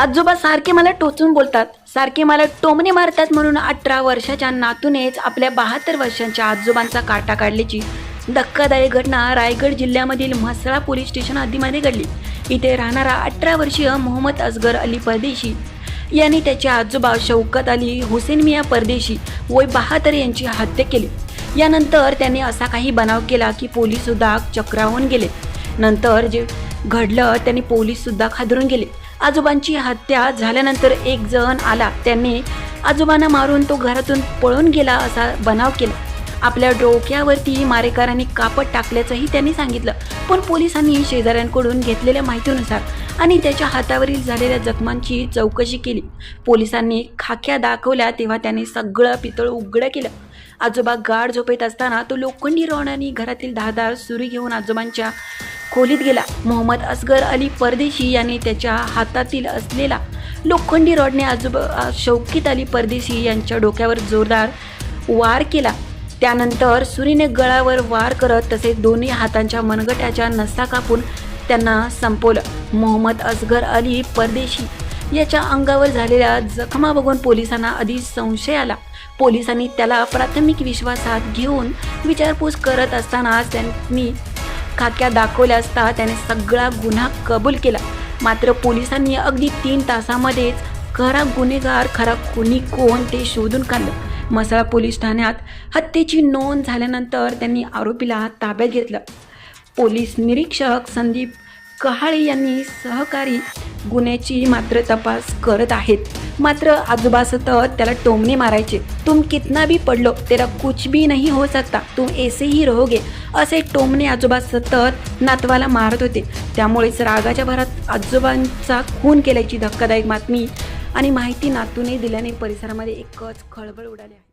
आजोबा सारखे मला टोचून बोलतात. सारखे मला टोमणे मारतात म्हणून अठरा वर्षाच्या नातूनेच आपल्या बहात्तर वर्षांच्या आजोबांचा काटा काढल्याची धक्कादायक घटना रायगड जिल्ह्यामधील म्हसळा पोलीस स्टेशन हद्दीमध्ये घडली. इथे राहणारा अठरा वर्षीय मोहम्मद असगर अली परदेशी यांनी त्याचे आजोबा शौकत अली हुसेन मिया परदेशी वय बहात्तर यांची हत्या केली. यानंतर त्याने असा काही बनाव केला की पोलीस सुद्धा चक्रावून गेले. नंतर जे घडलं त्यांनी पोलीस सुद्धा खादरून गेले. आजोबांची हत्या झाल्यानंतर एक जण आला. त्यांनी आजोबांना मारून तो घरातून पळून गेला असा बनाव केला. आपल्या डोक्यावरती मारेकरांनी कापड टाकल्याचंही त्यांनी सांगितलं. पण पोलिसांनी शेजाऱ्यांकडून घेतलेल्या माहितीनुसार आणि त्याच्या हातावरील झालेल्या जखमांची चौकशी केली. पोलिसांनी खाक्या दाखवल्या तेव्हा त्यांनी सगळं पितळ उघडं केलं. आजोबा गाढ झोपेत असताना तो लोखंडी रोडाने घरातील धारदार सुरी घेऊन आजोबांच्या खोलीत गेला. मोहम्मद असगर अली परदेशी याने त्याच्या हातातील असलेला लोखंडी रॉडने आजोबा शौकीत अली परदेशी यांच्या डोक्यावर जोरदार वार केला. त्यानंतर सुरीने गळावर वार करत तसेच दोन्ही हातांच्या मनगट्याच्या नसा कापून त्यांना संपवलं. मोहम्मद असगर अली परदेशी याच्या अंगावर झालेल्या जखमा बघून पोलिसांना आधी संशय आला. पोलिसांनी त्याला प्राथमिक विश्वासात घेऊन विचारपूस करत असतानाच त्यांनी खाक्या दाखवल्या असता त्याने सगळा गुन्हा कबूल केला. मात्र पोलिसांनी अगदी तीन तासामध्येच खरा गुन्हेगार खरा कुणी कोण ते शोधून काढलं. मसाळा पोलीस ठाण्यात हत्येची नोंद झाल्यानंतर त्यांनी आरोपीला ताब्यात घेतलं. पोलीस निरीक्षक संदीप कहाळे यांनी सहकारी गुन्ह्याची मात्र तपास करत आहेत. मात्र आजोबा सतत त्याला टोमणे मारायचे. तुम कितना भी पडलो तेरा कुछ भी नहीं हो सकता. तुम ऐसे ही रहोगे. असे टोमणे आजोबा सतत नातवाला मारत होते. त्यामुळेच रागाच्या भरात आजोबांचा खून केल्याची धक्कादायक बातमी आणि माहिती नातूने दिल्याने परिसरामध्ये एकच खळबळ उडाली आहे.